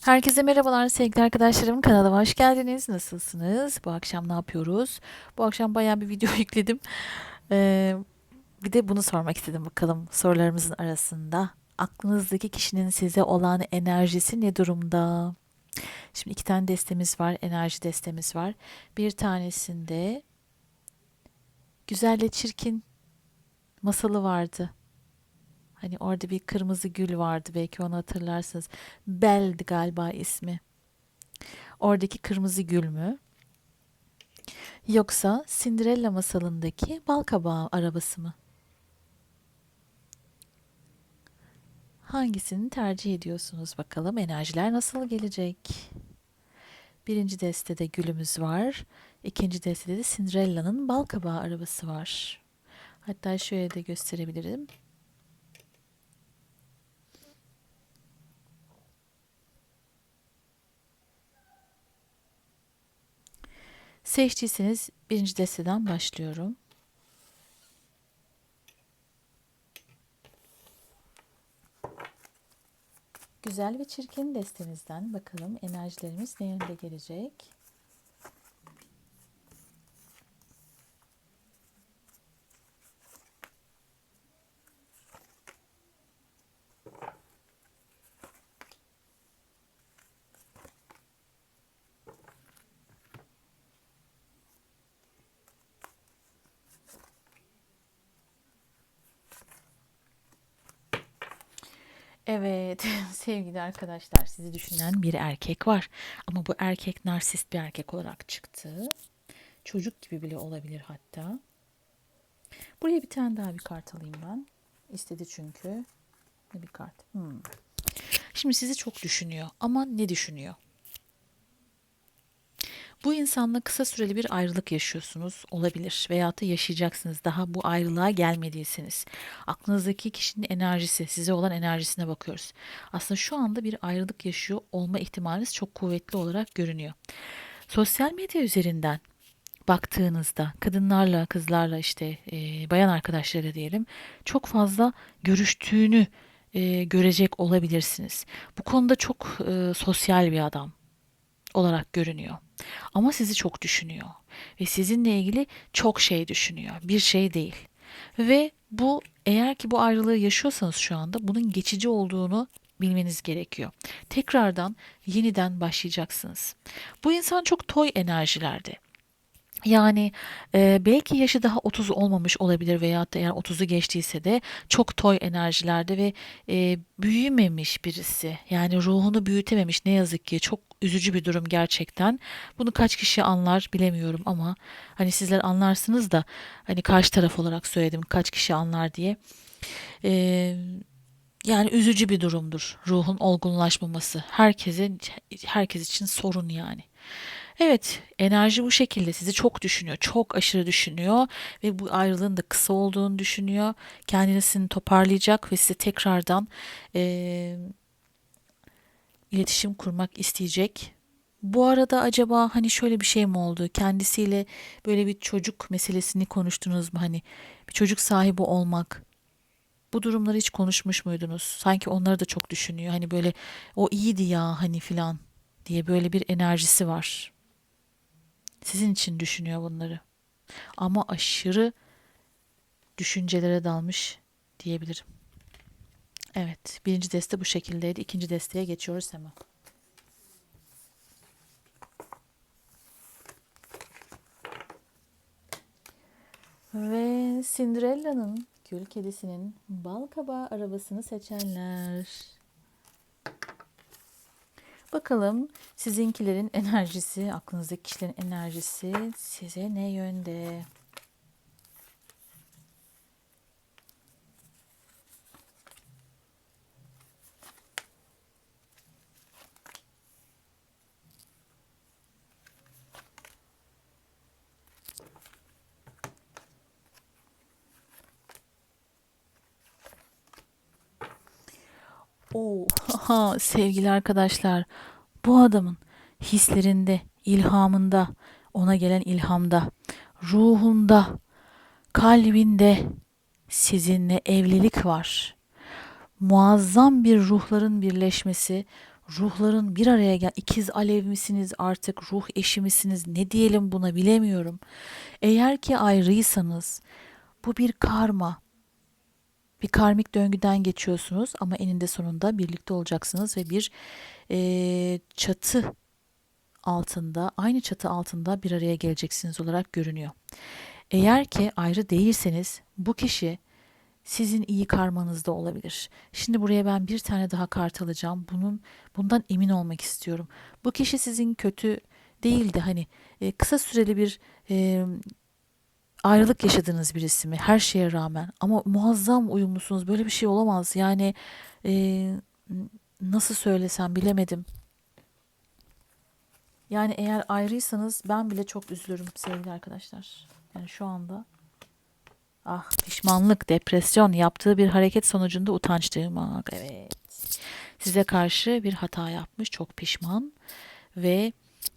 Herkese merhabalar sevgili arkadaşlarım. Kanalıma hoş geldiniz. Nasılsınız? Bu akşam ne yapıyoruz? Bu akşam bayağı bir video yükledim. Ee, bir de bunu sormak istedim bakalım sorularımızın arasında. Aklınızdaki kişinin size olan enerjisi ne durumda? Şimdi iki tane destemiz var. Enerji destemiz var. Bir tanesinde güzelle çirkin masalı vardı. Hani orada bir kırmızı gül vardı belki onu hatırlarsınız. Bel'di galiba ismi. Oradaki kırmızı gül mü? Yoksa Cinderella masalındaki balkabağı arabası mı? Hangisini tercih ediyorsunuz bakalım? Enerjiler nasıl gelecek? Birinci destede gülümüz var. İkinci destede de Cinderella'nın balkabağı arabası var. Hatta şöyle de gösterebilirim. Seçtiyseniz birinci desteden başlıyorum. Güzel ve çirkin destemizden bakalım enerjilerimiz ne yönde gelecek? Evet sevgili arkadaşlar sizi düşünen bir erkek var. Ama bu erkek narsist bir erkek olarak çıktı. Çocuk gibi bile olabilir hatta. Buraya bir tane daha bir kart alayım ben. İstedi çünkü. Bir kart? Hmm. Şimdi sizi çok düşünüyor ama ne düşünüyor? Bu insanla kısa süreli bir ayrılık yaşıyorsunuz olabilir veyahut da yaşayacaksınız daha bu ayrılığa gelmediyseniz. Aklınızdaki kişinin enerjisi, size olan enerjisine bakıyoruz. Aslında şu anda bir ayrılık yaşıyor olma ihtimaliniz çok kuvvetli olarak görünüyor. Sosyal medya üzerinden baktığınızda kadınlarla, kızlarla işte e, bayan arkadaşları diyelim çok fazla görüştüğünü e, görecek olabilirsiniz. Bu konuda çok e, sosyal bir adam olarak görünüyor. Ama sizi çok düşünüyor ve sizinle ilgili çok şey düşünüyor. Bir şey değil. Ve bu eğer ki bu ayrılığı yaşıyorsanız şu anda bunun geçici olduğunu bilmeniz gerekiyor. Tekrardan yeniden başlayacaksınız. Bu insan çok toy enerjilerde. Yani e, belki yaşı daha 30 olmamış olabilir veya da eğer 30'u geçtiyse de çok toy enerjilerde ve e, büyümemiş birisi. Yani ruhunu büyütememiş ne yazık ki çok üzücü bir durum gerçekten. Bunu kaç kişi anlar bilemiyorum ama hani sizler anlarsınız da hani karşı taraf olarak söyledim kaç kişi anlar diye. E, yani üzücü bir durumdur ruhun olgunlaşmaması. Herkese herkes için sorun yani. Evet, enerji bu şekilde sizi çok düşünüyor, çok aşırı düşünüyor ve bu ayrılığın da kısa olduğunu düşünüyor. Kendisini toparlayacak ve size tekrardan eee, iletişim kurmak isteyecek. Bu arada acaba hani şöyle bir şey mi oldu? Kendisiyle böyle bir çocuk meselesini konuştunuz mu? Hani bir çocuk sahibi olmak. Bu durumları hiç konuşmuş muydunuz? Sanki onları da çok düşünüyor. Hani böyle o iyiydi ya hani filan diye böyle bir enerjisi var. Sizin için düşünüyor bunları. Ama aşırı düşüncelere dalmış diyebilirim. Evet, birinci deste bu şekildeydi. İkinci desteye geçiyoruz hemen. Ve Cinderella'nın Gül Kedisi'nin bal kabağı arabasını seçenler. Bakalım sizinkilerin enerjisi, aklınızdaki kişilerin enerjisi size ne yönde? Oo, sevgili arkadaşlar, bu adamın hislerinde, ilhamında, ona gelen ilhamda, ruhunda, kalbinde sizinle evlilik var. Muazzam bir ruhların birleşmesi, ruhların bir araya gel ikiz alev misiniz artık ruh eşi misiniz ne diyelim buna bilemiyorum. Eğer ki ayrıysanız bu bir karma. Bir karmik döngüden geçiyorsunuz ama eninde sonunda birlikte olacaksınız ve bir eee, çatı altında, aynı çatı altında bir araya geleceksiniz olarak görünüyor. Eğer ki ayrı değilseniz bu kişi sizin iyi karmanızda olabilir. Şimdi buraya ben bir tane daha kart alacağım. Bunun bundan emin olmak istiyorum. Bu kişi sizin kötü değildi hani e, kısa süreli bir e, ayrılık yaşadığınız birisi mi her şeye rağmen ama muazzam uyumlusunuz. Böyle bir şey olamaz. Yani e, nasıl söylesem bilemedim. Yani eğer ayrıysanız ben bile çok üzülürüm sevgili arkadaşlar. Yani şu anda ah pişmanlık, depresyon yaptığı bir hareket sonucunda utanç duymak. Evet. Size karşı bir hata yapmış, çok pişman ve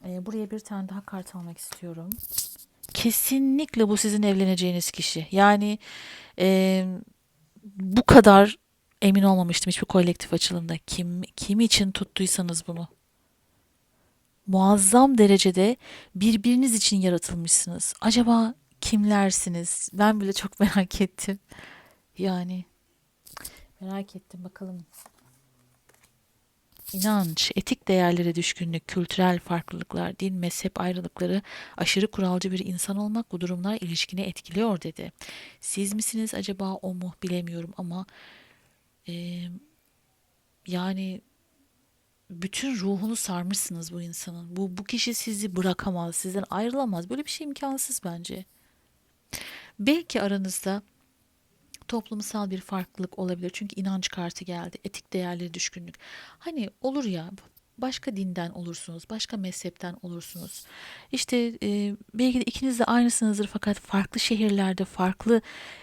e, buraya bir tane daha kart almak istiyorum. Kesinlikle bu sizin evleneceğiniz kişi. Yani e, bu kadar emin olmamıştım hiçbir kolektif açılımda. Kim kim için tuttuysanız bunu muazzam derecede birbiriniz için yaratılmışsınız. Acaba kimlersiniz? Ben bile çok merak ettim. Yani merak ettim bakalım. İnanç, etik değerlere düşkünlük, kültürel farklılıklar, din, mezhep ayrılıkları, aşırı kuralcı bir insan olmak bu durumlar ilişkini etkiliyor dedi. Siz misiniz acaba o mu bilemiyorum ama e, yani bütün ruhunu sarmışsınız bu insanın. Bu bu kişi sizi bırakamaz, sizden ayrılamaz. Böyle bir şey imkansız bence. Belki aranızda toplumsal bir farklılık olabilir. Çünkü inanç kartı geldi. Etik değerlere düşkünlük. Hani olur ya başka dinden olursunuz, başka mezhepten olursunuz. İşte e, belki de ikiniz de aynısınızdır fakat farklı şehirlerde, farklı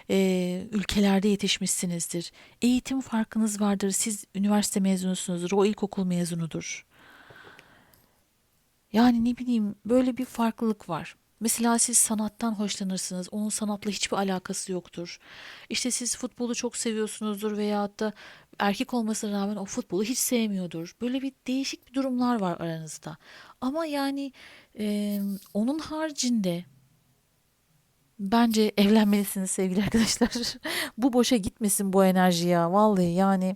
e, ülkelerde yetişmişsinizdir. Eğitim farkınız vardır. Siz üniversite mezunusunuzdur, o ilkokul mezunudur. Yani ne bileyim böyle bir farklılık var. Mesela siz sanattan hoşlanırsınız. Onun sanatla hiçbir alakası yoktur. İşte siz futbolu çok seviyorsunuzdur veyahut da erkek olmasına rağmen o futbolu hiç sevmiyordur. Böyle bir değişik bir durumlar var aranızda. Ama yani e, onun haricinde bence evlenmelisiniz sevgili arkadaşlar. Bu boşa gitmesin bu enerji ya. Vallahi yani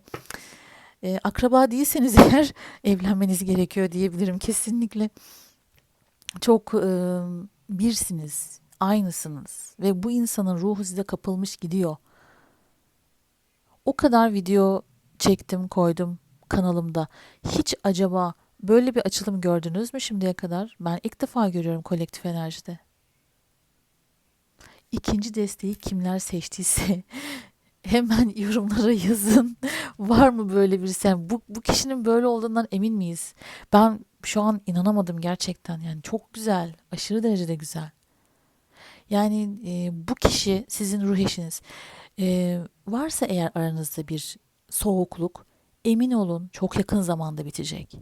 e, akraba değilseniz eğer evlenmeniz gerekiyor diyebilirim kesinlikle. Çok e, birsiniz, aynısınız ve bu insanın ruhu size kapılmış gidiyor. O kadar video çektim, koydum kanalımda. Hiç acaba böyle bir açılım gördünüz mü şimdiye kadar? Ben ilk defa görüyorum kolektif enerjide. İkinci desteği kimler seçtiyse hemen yorumlara yazın. Var mı böyle birisi? Yani bu, bu kişinin böyle olduğundan emin miyiz? Ben şu an inanamadım gerçekten. Yani çok güzel, aşırı derecede güzel. Yani e, bu kişi sizin ruh eşiniz. E, varsa eğer aranızda bir soğukluk, emin olun çok yakın zamanda bitecek.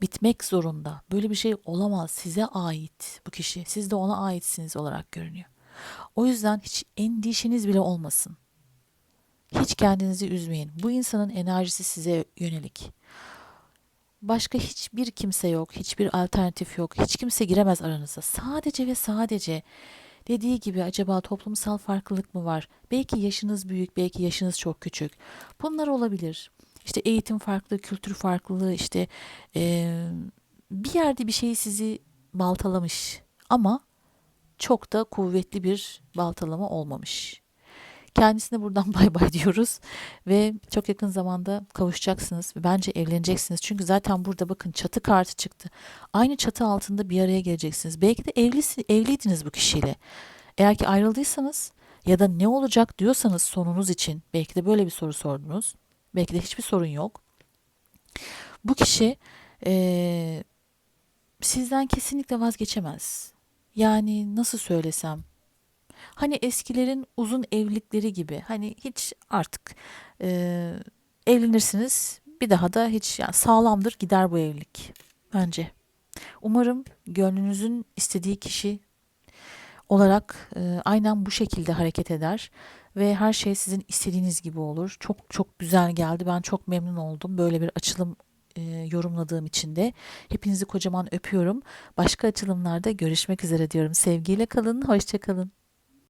Bitmek zorunda. Böyle bir şey olamaz. Size ait bu kişi. Siz de ona aitsiniz olarak görünüyor. O yüzden hiç endişeniz bile olmasın. Hiç kendinizi üzmeyin. Bu insanın enerjisi size yönelik. Başka hiçbir kimse yok, hiçbir alternatif yok. Hiç kimse giremez aranıza. Sadece ve sadece dediği gibi acaba toplumsal farklılık mı var? Belki yaşınız büyük, belki yaşınız çok küçük. Bunlar olabilir. İşte eğitim farklı, kültür farklılığı, işte eee, bir yerde bir şey sizi baltalamış ama çok da kuvvetli bir baltalama olmamış. Kendisine buradan bay bay diyoruz ve çok yakın zamanda kavuşacaksınız ve bence evleneceksiniz. Çünkü zaten burada bakın çatı kartı çıktı. Aynı çatı altında bir araya geleceksiniz. Belki de evlisi, evliydiniz bu kişiyle. Eğer ki ayrıldıysanız ya da ne olacak diyorsanız sonunuz için belki de böyle bir soru sordunuz. Belki de hiçbir sorun yok. Bu kişi eee, sizden kesinlikle vazgeçemez. Yani nasıl söylesem Hani eskilerin uzun evlilikleri gibi. Hani hiç artık e, evlenirsiniz bir daha da hiç yani sağlamdır gider bu evlilik bence. Umarım gönlünüzün istediği kişi olarak e, aynen bu şekilde hareket eder ve her şey sizin istediğiniz gibi olur. Çok çok güzel geldi. Ben çok memnun oldum böyle bir açılım e, yorumladığım için de. Hepinizi kocaman öpüyorum. Başka açılımlarda görüşmek üzere diyorum. Sevgiyle kalın, hoşça kalın.